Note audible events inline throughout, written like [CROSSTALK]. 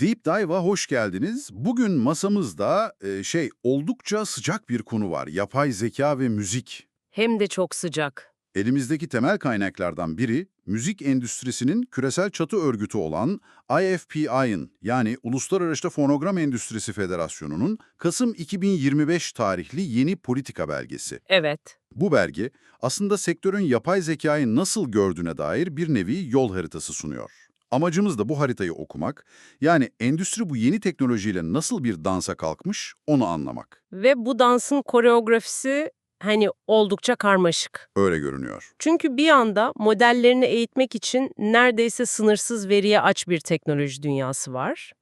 Deep Dive'a hoş geldiniz. Bugün masamızda e, şey oldukça sıcak bir konu var. Yapay zeka ve müzik. Hem de çok sıcak. Elimizdeki temel kaynaklardan biri müzik endüstrisinin küresel çatı örgütü olan IFPI'ın yani Uluslararası Fonogram Endüstrisi Federasyonu'nun Kasım 2025 tarihli yeni politika belgesi. Evet. Bu belge aslında sektörün yapay zekayı nasıl gördüğüne dair bir nevi yol haritası sunuyor. Amacımız da bu haritayı okumak, yani endüstri bu yeni teknolojiyle nasıl bir dansa kalkmış onu anlamak. Ve bu dansın koreografisi hani oldukça karmaşık. Öyle görünüyor. Çünkü bir anda modellerini eğitmek için neredeyse sınırsız veriye aç bir teknoloji dünyası var.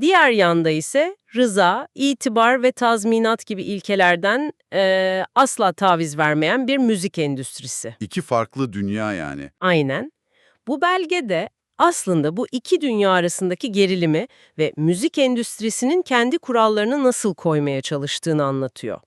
Diğer yanda ise rıza, itibar ve tazminat gibi ilkelerden eee, asla taviz vermeyen bir müzik endüstrisi. İki farklı dünya yani. Aynen. Bu belgede aslında bu iki dünya arasındaki gerilimi ve müzik endüstrisinin kendi kurallarını nasıl koymaya çalıştığını anlatıyor.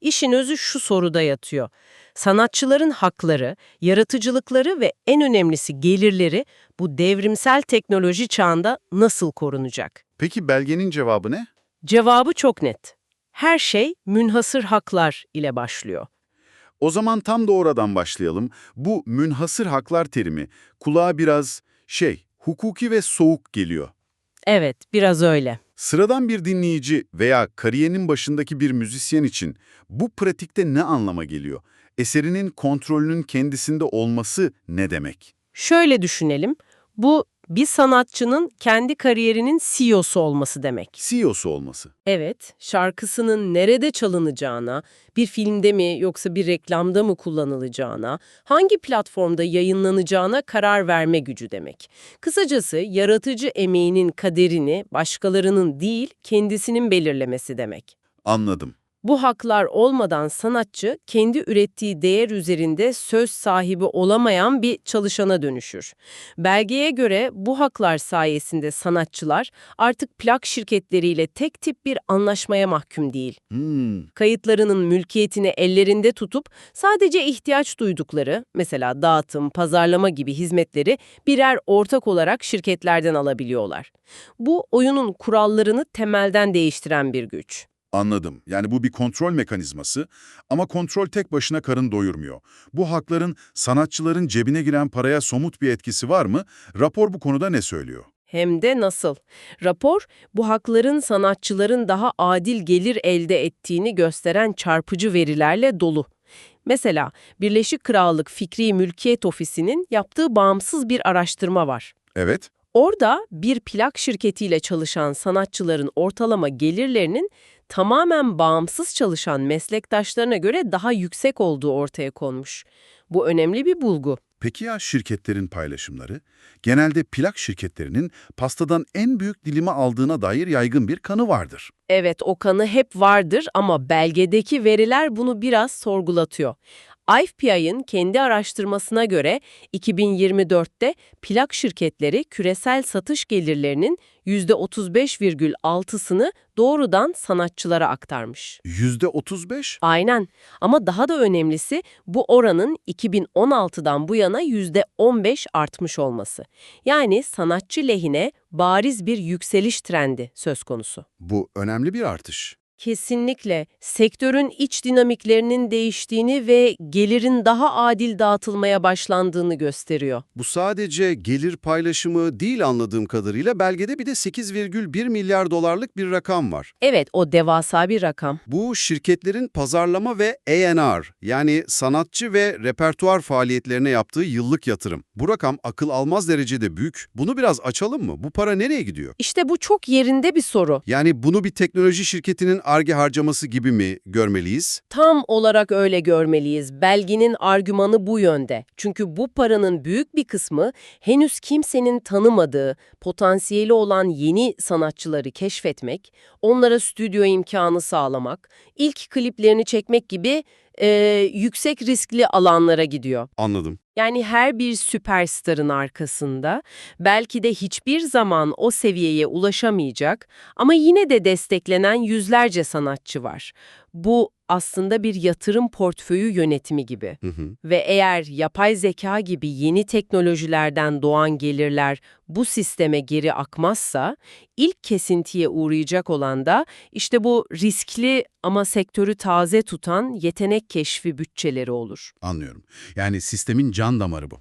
İşin özü şu soruda yatıyor. Sanatçıların hakları, yaratıcılıkları ve en önemlisi gelirleri bu devrimsel teknoloji çağında nasıl korunacak? Peki belgenin cevabı ne? Cevabı çok net. Her şey münhasır haklar ile başlıyor. O zaman tam da oradan başlayalım. Bu münhasır haklar terimi kulağa biraz şey, hukuki ve soğuk geliyor. Evet, biraz öyle. Sıradan bir dinleyici veya kariyerinin başındaki bir müzisyen için bu pratikte ne anlama geliyor? Eserinin kontrolünün kendisinde olması ne demek? Şöyle düşünelim, bu bir sanatçının kendi kariyerinin CEO'su olması demek. CEO'su olması. Evet, şarkısının nerede çalınacağına, bir filmde mi yoksa bir reklamda mı kullanılacağına, hangi platformda yayınlanacağına karar verme gücü demek. Kısacası yaratıcı emeğinin kaderini başkalarının değil, kendisinin belirlemesi demek. Anladım. Bu haklar olmadan sanatçı kendi ürettiği değer üzerinde söz sahibi olamayan bir çalışana dönüşür. Belgeye göre bu haklar sayesinde sanatçılar artık plak şirketleriyle tek tip bir anlaşmaya mahkum değil. Hmm, Kayıtlarının mülkiyetini ellerinde tutup sadece ihtiyaç duydukları, mesela dağıtım, pazarlama gibi hizmetleri birer ortak olarak şirketlerden alabiliyorlar. Bu oyunun kurallarını temelden değiştiren bir güç. Anladım. Yani bu bir kontrol mekanizması ama kontrol tek başına karın doyurmuyor. Bu hakların sanatçıların cebine giren paraya somut bir etkisi var mı? Rapor bu konuda ne söylüyor? Hem de nasıl? Rapor, bu hakların sanatçıların daha adil gelir elde ettiğini gösteren çarpıcı verilerle dolu. Mesela Birleşik Krallık Fikri Mülkiyet Ofisi'nin yaptığı bağımsız bir araştırma var. Evet, Orada bir plak şirketiyle çalışan sanatçıların ortalama gelirlerinin tamamen bağımsız çalışan meslektaşlarına göre daha yüksek olduğu ortaya konmuş. Bu önemli bir bulgu. Peki ya şirketlerin paylaşımları? Genelde plak şirketlerinin pastadan en büyük dilimi aldığına dair yaygın bir kanı vardır. Evet, o kanı hep vardır ama belgedeki veriler bunu biraz sorgulatıyor. IFPI'ın kendi araştırmasına göre 2024'te plak şirketleri küresel satış gelirlerinin %35,6'sını doğrudan sanatçılara aktarmış. %35? Aynen ama daha da önemlisi bu oranın 2016'dan bu yana %15 artmış olması. Yani sanatçı lehine bariz bir yükseliş trendi söz konusu. Bu önemli bir artış. Kesinlikle sektörün iç dinamiklerinin değiştiğini ve gelirin daha adil dağıtılmaya başlandığını gösteriyor. Bu sadece gelir paylaşımı değil anladığım kadarıyla belgede bir de 8,1 milyar dolarlık bir rakam var. Evet, o devasa bir rakam. Bu şirketlerin pazarlama ve A&R yani sanatçı ve repertuar faaliyetlerine yaptığı yıllık yatırım. Bu rakam akıl almaz derecede büyük. Bunu biraz açalım mı? Bu para nereye gidiyor? İşte bu çok yerinde bir soru. Yani bunu bir teknoloji şirketinin arge harcaması gibi mi görmeliyiz? Tam olarak öyle görmeliyiz. Belginin argümanı bu yönde. Çünkü bu paranın büyük bir kısmı henüz kimsenin tanımadığı, potansiyeli olan yeni sanatçıları keşfetmek, onlara stüdyo imkanı sağlamak, ilk kliplerini çekmek gibi e, yüksek riskli alanlara gidiyor. Anladım. Yani her bir süperstarın arkasında belki de hiçbir zaman o seviyeye ulaşamayacak ama yine de desteklenen yüzlerce sanatçı var. Bu aslında bir yatırım portföyü yönetimi gibi. Hı hı. Ve eğer yapay zeka gibi yeni teknolojilerden doğan gelirler bu sisteme geri akmazsa, ilk kesintiye uğrayacak olan da işte bu riskli ama sektörü taze tutan yetenek keşfi bütçeleri olur. Anlıyorum. Yani sistemin can damarı bu.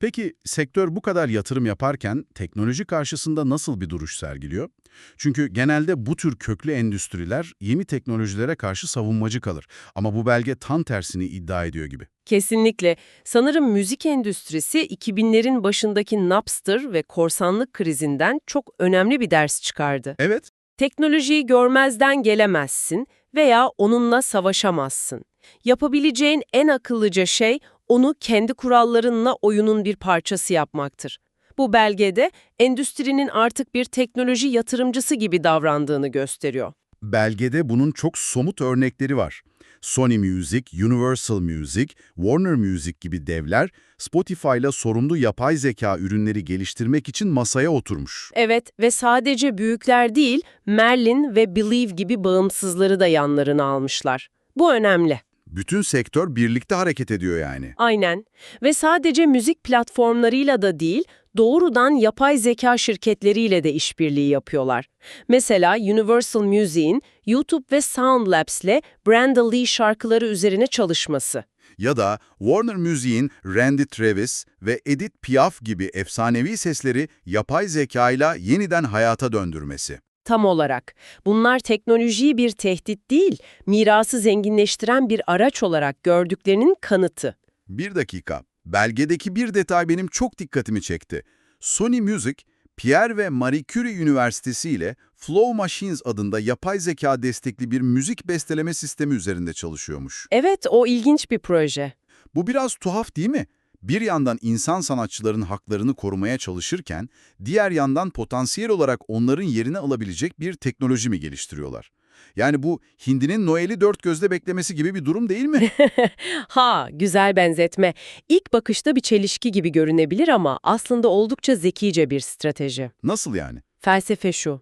Peki sektör bu kadar yatırım yaparken teknoloji karşısında nasıl bir duruş sergiliyor? Çünkü genelde bu tür köklü endüstriler yeni teknolojilere karşı savunmacı kalır. Ama bu belge tam tersini iddia ediyor gibi. Kesinlikle. Sanırım müzik endüstrisi 2000'lerin başındaki Napster ve korsanlık krizinden çok önemli bir ders çıkardı. Evet, Teknolojiyi görmezden gelemezsin veya onunla savaşamazsın. Yapabileceğin en akıllıca şey onu kendi kurallarınla oyunun bir parçası yapmaktır. Bu belgede endüstrinin artık bir teknoloji yatırımcısı gibi davrandığını gösteriyor. belgede bunun çok somut örnekleri var. Sony Music, Universal Music, Warner Music gibi devler Spotify ile sorumlu yapay zeka ürünleri geliştirmek için masaya oturmuş. Evet ve sadece büyükler değil, Merlin ve Believe gibi bağımsızları da yanlarına almışlar. Bu önemli. Bütün sektör birlikte hareket ediyor yani. Aynen. Ve sadece müzik platformlarıyla da değil, doğrudan yapay zeka şirketleriyle de işbirliği yapıyorlar. Mesela Universal Music'in YouTube ve Soundlabs'le Brenda Lee şarkıları üzerine çalışması. Ya da Warner Music'in Randy Travis ve Edith Piaf gibi efsanevi sesleri yapay zekayla yeniden hayata döndürmesi. Tam olarak. Bunlar teknolojiyi bir tehdit değil, mirası zenginleştiren bir araç olarak gördüklerinin kanıtı. Bir dakika. Belgedeki bir detay benim çok dikkatimi çekti. Sony Music, Pierre ve Marie Curie Üniversitesi ile Flow Machines adında yapay zeka destekli bir müzik besteleme sistemi üzerinde çalışıyormuş. Evet, o ilginç bir proje. Bu biraz tuhaf değil mi? Bir yandan insan sanatçıların haklarını korumaya çalışırken, diğer yandan potansiyel olarak onların yerini alabilecek bir teknoloji mi geliştiriyorlar? Yani bu hindinin Noel'i dört gözle beklemesi gibi bir durum değil mi? [LAUGHS] Ha, güzel benzetme. İlk bakışta bir çelişki gibi görünebilir ama aslında oldukça zekice bir strateji. Nasıl yani? Felsefe şu,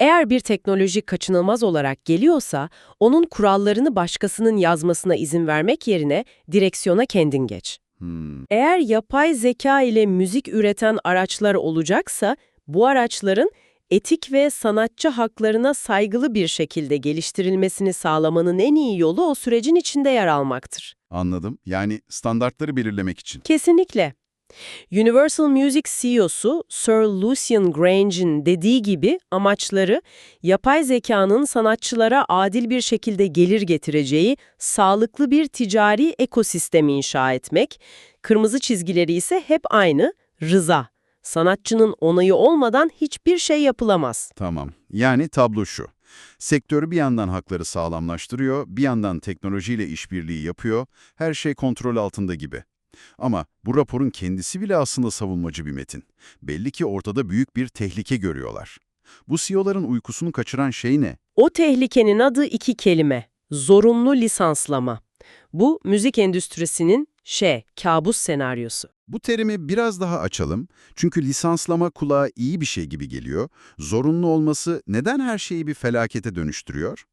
eğer bir teknoloji kaçınılmaz olarak geliyorsa, onun kurallarını başkasının yazmasına izin vermek yerine direksiyona kendin geç. Hmm, Eğer yapay zeka ile müzik üreten araçlar olacaksa, bu araçların etik ve sanatçı haklarına saygılı bir şekilde geliştirilmesini sağlamanın en iyi yolu o sürecin içinde yer almaktır. anladım. Yani standartları belirlemek için. Kesinlikle. Universal Music CEO'su Sir Lucian Grange'in dediği gibi amaçları yapay zekanın sanatçılara adil bir şekilde gelir getireceği sağlıklı bir ticari ekosistem inşa etmek, kırmızı çizgileri ise hep aynı, rıza. Sanatçının onayı olmadan hiçbir şey yapılamaz. Tamam. Yani tablo şu. Sektör bir yandan hakları sağlamlaştırıyor, bir yandan teknolojiyle işbirliği yapıyor, her şey kontrol altında gibi. Ama bu raporun kendisi bile aslında savunmacı bir metin. Belli ki ortada büyük bir tehlike görüyorlar. Bu CEO'ların uykusunu kaçıran şey ne? O tehlikenin adı iki kelime. Zorunlu lisanslama. Bu müzik endüstrisinin şey, kabus senaryosu. Bu terimi biraz daha açalım. Çünkü lisanslama kulağa iyi bir şey gibi geliyor. Zorunlu olması neden her şeyi bir felakete dönüştürüyor?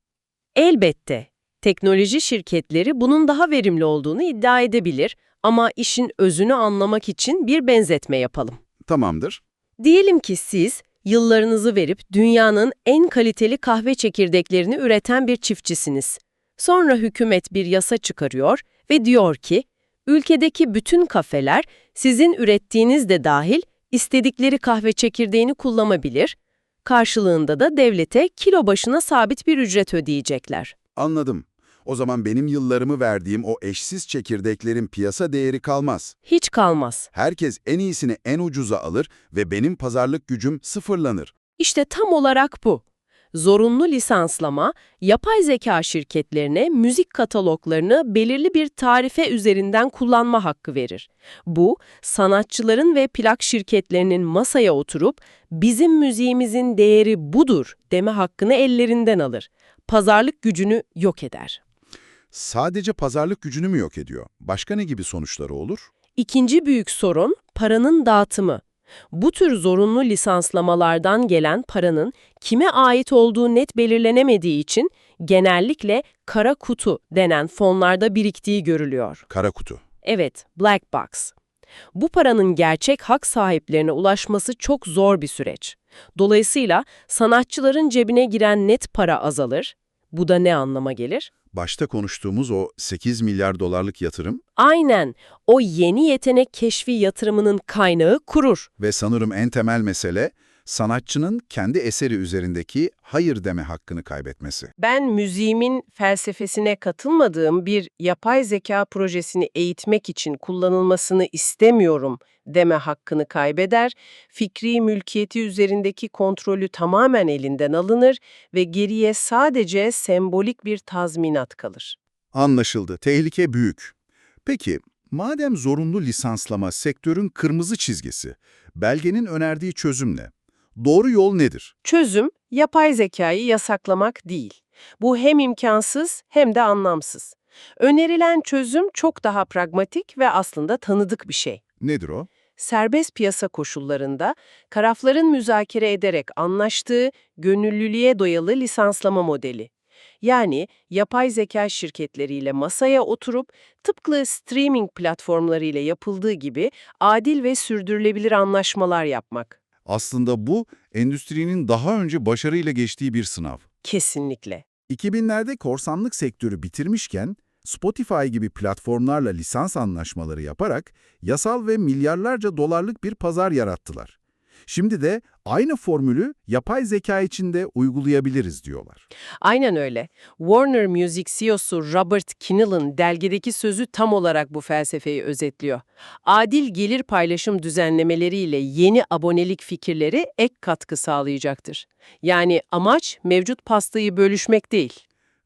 Elbette, teknoloji şirketleri bunun daha verimli olduğunu iddia edebilir ama işin özünü anlamak için bir benzetme yapalım. Tamamdır. Diyelim ki siz yıllarınızı verip dünyanın en kaliteli kahve çekirdeklerini üreten bir çiftçisiniz. Sonra hükümet bir yasa çıkarıyor ve diyor ki, ülkedeki bütün kafeler sizin ürettiğiniz de dahil istedikleri kahve çekirdeğini kullanabilir, karşılığında da devlete kilo başına sabit bir ücret ödeyecekler. Anladım. O zaman benim yıllarımı verdiğim o eşsiz çekirdeklerin piyasa değeri kalmaz. Hiç kalmaz. Herkes en iyisini en ucuza alır ve benim pazarlık gücüm sıfırlanır. İşte tam olarak bu. Zorunlu lisanslama, yapay zeka şirketlerine müzik kataloglarını belirli bir tarife üzerinden kullanma hakkı verir. Bu, sanatçıların ve plak şirketlerinin masaya oturup bizim müziğimizin değeri budur deme hakkını ellerinden alır. Pazarlık gücünü yok eder. Sadece pazarlık gücünü mü yok ediyor? Başka ne gibi sonuçları olur? İkinci büyük sorun paranın dağıtımı. Bu tür zorunlu lisanslamalardan gelen paranın kime ait olduğu net belirlenemediği için genellikle kara kutu denen fonlarda biriktiği görülüyor. Kara kutu. Evet, black box. Bu paranın gerçek hak sahiplerine ulaşması çok zor bir süreç. Dolayısıyla sanatçıların cebine giren net para azalır. Bu da ne anlama gelir? Başta konuştuğumuz o 8 milyar dolarlık yatırım Aynen o yeni yetenek keşfi yatırımının kaynağı kurur. ve sanırım en temel mesele sanatçının kendi eseri üzerindeki hayır deme hakkını kaybetmesi. Ben müziğimin felsefesine katılmadığım bir yapay zeka projesini eğitmek için kullanılmasını istemiyorum deme hakkını kaybeder, fikri mülkiyeti üzerindeki kontrolü tamamen elinden alınır ve geriye sadece sembolik bir tazminat kalır. Anlaşıldı. Tehlike büyük. Peki, madem zorunlu lisanslama sektörün kırmızı çizgisi, belgenin önerdiği çözüm ne? Doğru yol nedir? Çözüm, yapay zekayı yasaklamak değil. Bu hem imkansız hem de anlamsız. Önerilen çözüm çok daha pragmatik ve aslında tanıdık bir şey. Nedir o? serbest piyasa koşullarında tarafların müzakere ederek anlaştığı gönüllülüğe dayalı lisanslama modeli. Yani yapay zeka şirketleriyle masaya oturup tıpkı streaming platformlarıyla yapıldığı gibi adil ve sürdürülebilir anlaşmalar yapmak. Aslında bu, endüstrinin daha önce başarıyla geçtiği bir sınav. Kesinlikle. 2000'lerde korsanlık sektörü bitirmişken, Spotify gibi platformlarla lisans anlaşmaları yaparak yasal ve milyarlarca dolarlık bir pazar yarattılar. Şimdi de aynı formülü yapay zeka için de uygulayabiliriz diyorlar. Aynen öyle. Warner Music CEO'su Robert Kinnell'ın dergideki sözü tam olarak bu felsefeyi özetliyor. Adil gelir paylaşım düzenlemeleriyle yeni abonelik fikirleri ek katkı sağlayacaktır. Yani amaç mevcut pastayı bölüşmek değil,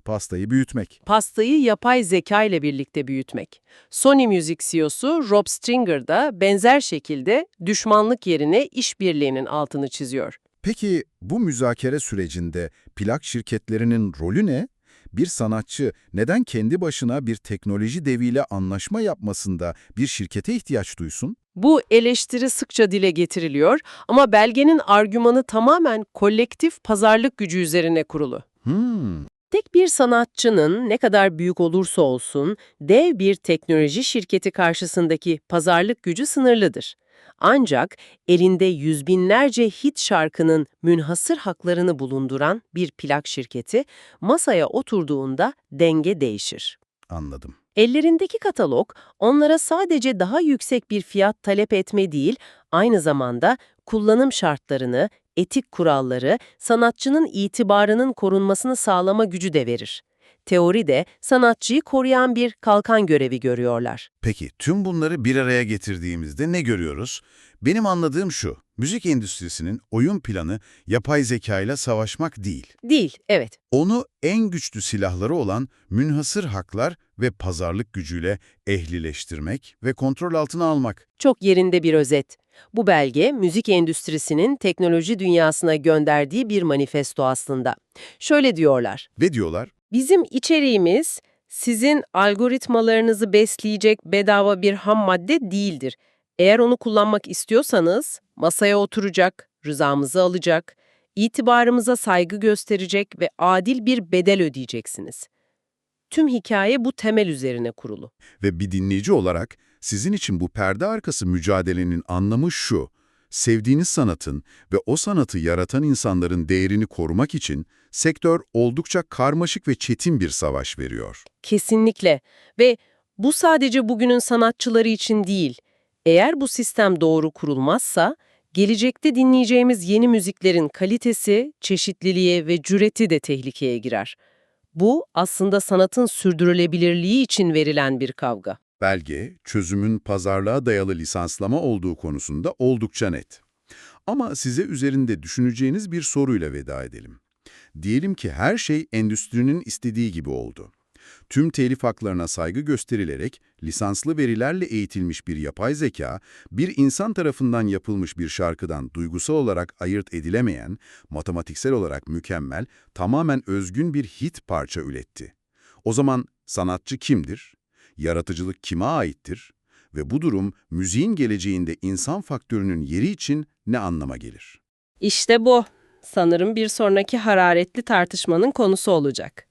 Pastayı büyütmek. pastayı yapay zeka ile birlikte büyütmek. Sony Music CEO'su Rob Stringer da benzer şekilde düşmanlık yerine işbirliğinin altını çiziyor. Peki bu müzakere sürecinde plak şirketlerinin rolü ne? Bir sanatçı neden kendi başına bir teknoloji deviyle anlaşma yapmasında bir şirkete ihtiyaç duysun? Bu eleştiri sıkça dile getiriliyor ama belgenin argümanı tamamen kolektif pazarlık gücü üzerine kurulu. Hmm, Tek bir sanatçının ne kadar büyük olursa olsun dev bir teknoloji şirketi karşısındaki pazarlık gücü sınırlıdır. Ancak elinde yüz binlerce hit şarkının münhasır haklarını bulunduran bir plak şirketi masaya oturduğunda denge değişir. anladım. Ellerindeki katalog onlara sadece daha yüksek bir fiyat talep etme değil, aynı zamanda kullanım şartlarını, etik kuralları, sanatçının itibarının korunmasını sağlama gücü de verir. Teoride sanatçıyı koruyan bir kalkan görevi görüyorlar. Peki tüm bunları bir araya getirdiğimizde ne görüyoruz? Benim anladığım şu, müzik endüstrisinin oyun planı yapay zeka ile savaşmak değil. Değil, evet. Onu en güçlü silahları olan münhasır haklar ve pazarlık gücüyle ehlileştirmek ve kontrol altına almak. Çok yerinde bir özet. Bu belge, müzik endüstrisinin teknoloji dünyasına gönderdiği bir manifesto aslında. Şöyle diyorlar. Ve diyorlar, Bizim içeriğimiz sizin algoritmalarınızı besleyecek bedava bir ham madde değildir. Eğer onu kullanmak istiyorsanız masaya oturacak, rızamızı alacak, itibarımıza saygı gösterecek ve adil bir bedel ödeyeceksiniz. Tüm hikaye bu temel üzerine kurulu. Ve bir dinleyici olarak sizin için bu perde arkası mücadelenin anlamı şu. Sevdiğiniz sanatın ve o sanatı yaratan insanların değerini korumak için sektör oldukça karmaşık ve çetin bir savaş veriyor. Kesinlikle. Ve bu sadece bugünün sanatçıları için değil. Eğer bu sistem doğru kurulmazsa, gelecekte dinleyeceğimiz yeni müziklerin kalitesi, çeşitliliği ve cüreti de tehlikeye girer. Bu aslında sanatın sürdürülebilirliği için verilen bir kavga. Belge, çözümün pazarlığa dayalı lisanslama olduğu konusunda oldukça net. Ama size üzerinde düşüneceğiniz bir soruyla veda edelim. Diyelim ki her şey endüstrinin istediği gibi oldu. Tüm telif haklarına saygı gösterilerek lisanslı verilerle eğitilmiş bir yapay zeka, bir insan tarafından yapılmış bir şarkıdan duygusal olarak ayırt edilemeyen, matematiksel olarak mükemmel, tamamen özgün bir hit parça üretti. O zaman sanatçı kimdir? Yaratıcılık kime aittir? Ve bu durum müziğin geleceğinde insan faktörünün yeri için ne anlama gelir? İşte bu. Sanırım bir sonraki hararetli tartışmanın konusu olacak.